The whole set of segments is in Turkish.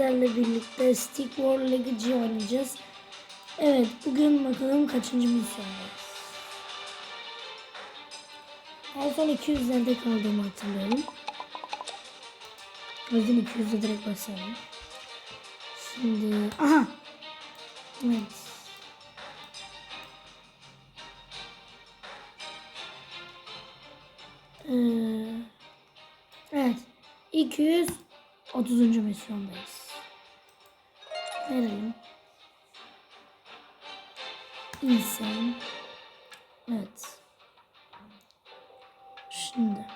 sizlerle birlikte Stick War Legacy oynayacağız. Evet bugün bakalım kaçıncı misyondayız. En son 200'lerde kaldığımı hatırlıyorum. O yüzden 200'de direkt basalım. Şimdi... Aha! Evet. Ee, evet. 230. misyondayız. Verelim. İnsan. Evet. Şimdi.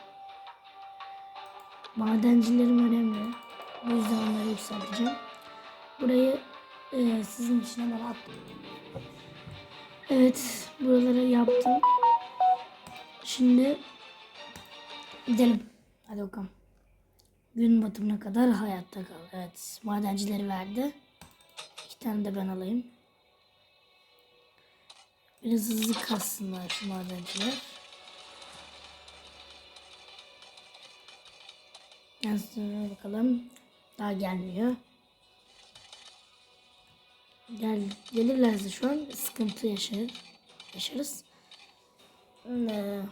Madencilerim önemli. Bu yüzden onları yükselteceğim. Burayı e, sizin için hemen attım. Evet. Buraları yaptım. Şimdi gidelim. Hadi bakalım. Gün batımına kadar hayatta kal. Evet. Madencileri verdi. Tane de ben alayım. Biraz hızlı kassınlar şu madenciler. Yani sonra bakalım. Daha gelmiyor. Gel, gelirlerse şu an sıkıntı yaşar, yaşarız. Ee,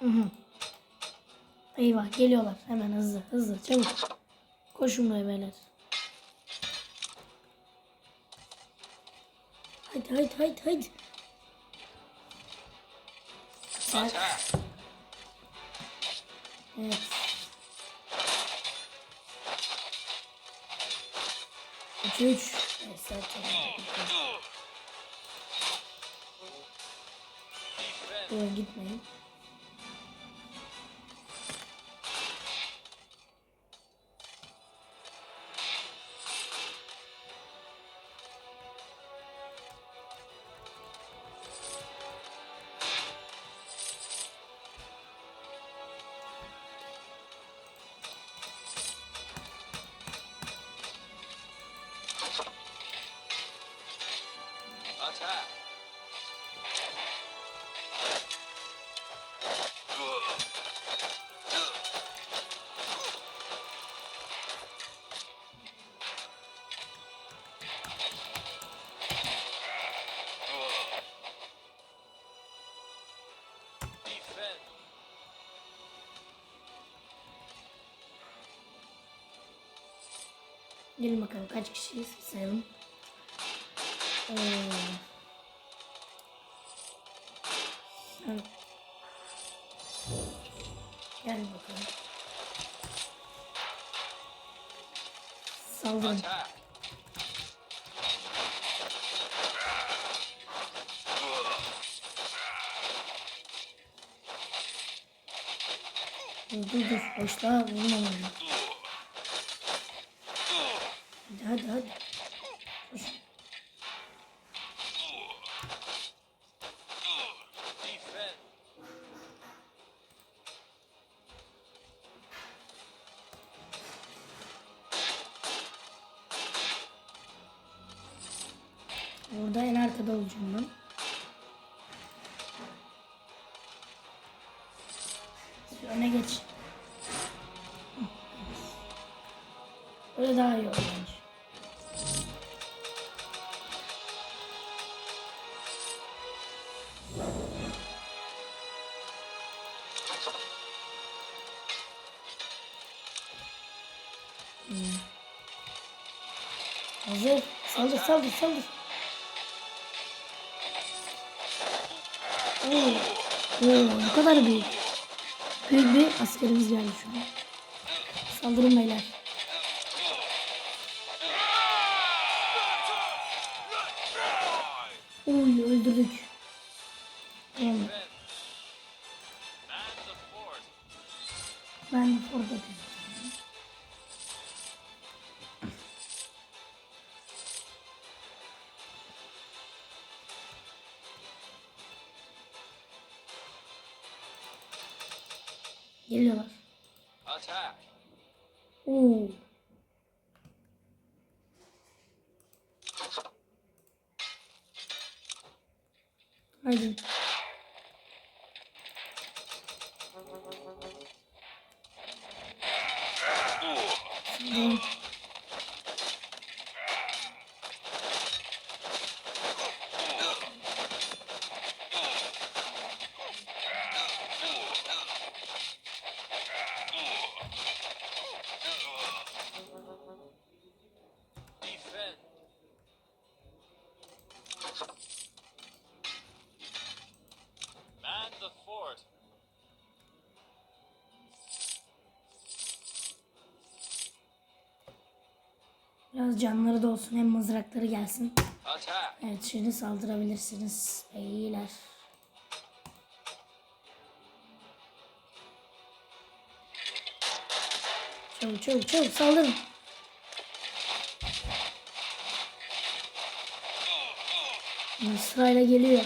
hı. Eyvah geliyorlar. Hemen hızlı hızlı çabuk. Koşun buraya beyler. Haydi haydi haydi haydi. Attack! Evet. Üç üç. Evet, zaten. Buraya gitmeyin. Gelin bakalım kaç kişiyiz sayalım. Ee, sen- Gel bakalım. Saldırın. Dur dur. Boşluğa vurma Hadi hadi. Koş. Burada en arkada olacağım ben. Öne geç. Öyle daha iyi olur Hmm. Hazır. Saldır saldır saldır. Oo. Oo, ne kadar büyük. Büyük bir askerimiz geldi şu an. Saldırın beyler. Geliyorlar. Oo. Haydi. Şimdi biraz canları da olsun hem mızrakları gelsin. Evet şimdi saldırabilirsiniz beyler. Çabuk çabuk çabuk saldırın. Sırayla geliyor.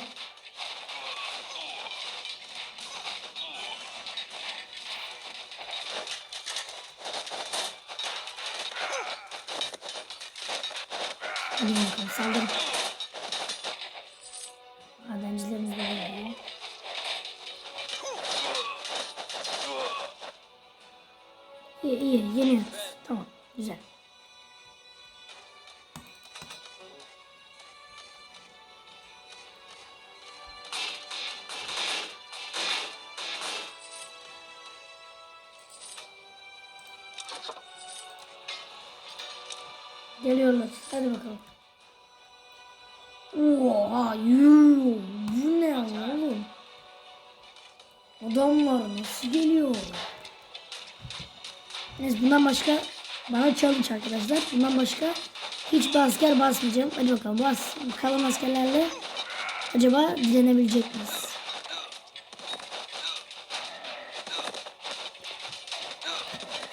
İyi iyi yeniyoruz. Tamam güzel. Geliyorlar. Hadi bakalım. Oha yuh. Bu ne oğlum? Adamlar nasıl geliyor? Neyse bundan başka bana challenge arkadaşlar. Bundan başka hiçbir asker basmayacağım. Hadi bakalım bas. Kalan askerlerle acaba direnebilecek miyiz?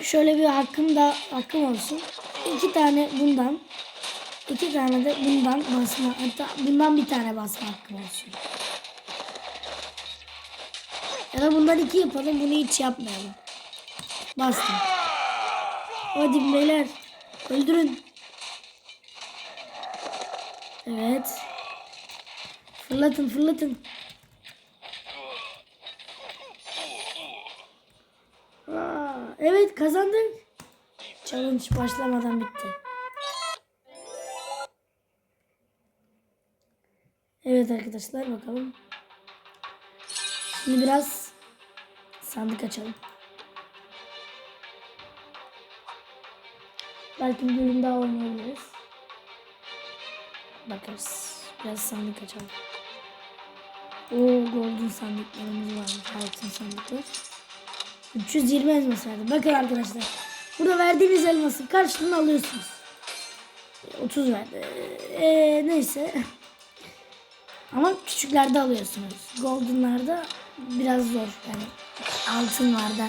Şöyle bir hakkım da hakkım olsun. İki tane bundan iki tane de bundan basma hatta bundan bir tane basma hakkım olsun. Ya da bundan iki yapalım bunu hiç yapmayalım. Bastım. Hadi beyler. Öldürün. Evet. Fırlatın fırlatın. Aa, evet kazandık. Challenge başlamadan bitti. Evet arkadaşlar bakalım. Şimdi biraz sandık açalım. Belki bir bölüm daha oynayabiliriz. Bakarız. Biraz sandık açalım. Oo golden sandıklarımız varmış. Altın sandıklar. 320 elmas verdi. Bakın arkadaşlar. Burada verdiğiniz elması karşılığını alıyorsunuz. E, 30 verdi. Ee, neyse. Ama küçüklerde alıyorsunuz. Golden'larda biraz zor. Yani altınlarda.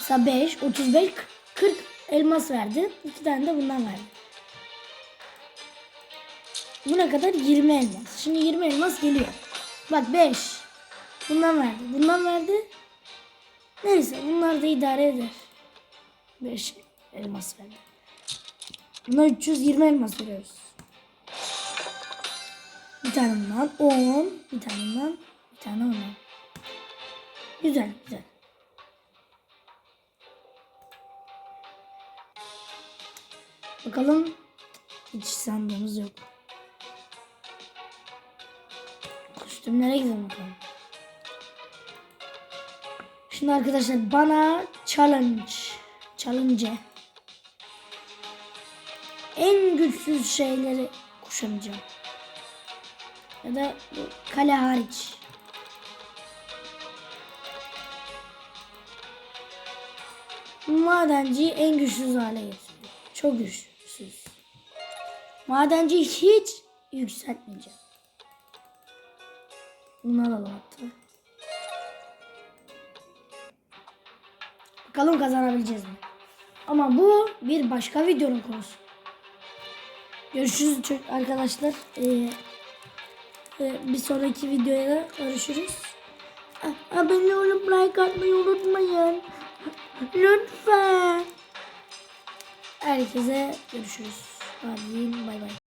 Mesela 5, 35, 40 elmas verdi. İki tane de bundan verdi. Bu ne kadar? 20 elmas. Şimdi 20 elmas geliyor. Bak 5. Bundan verdi. Bundan verdi. Neyse bunlar da idare eder. 5 elmas verdi. Buna 320 elmas veriyoruz. Bir tane bundan 10. Bir tane bundan. Bir tane ondan. Güzel güzel. Bakalım. Hiç sandığımız yok. Kostümlere gidelim bakalım. Şimdi arkadaşlar bana challenge. Challenge. En güçsüz şeyleri kuşanacağım. Ya da kale hariç. Madenciyi en güçsüz hale getiriyor. Çok güçsüz. Madenci hiç yükseltmeyeceğim. Bunlar hatta. Bakalım kazanabileceğiz mi? Ama bu bir başka videonun konusu. Görüşürüz ço- arkadaşlar. Ee, e, bir sonraki videoya da görüşürüz. Abone olup like atmayı unutmayın. Lütfen. Herkese görüşürüz. Hadi bay bay.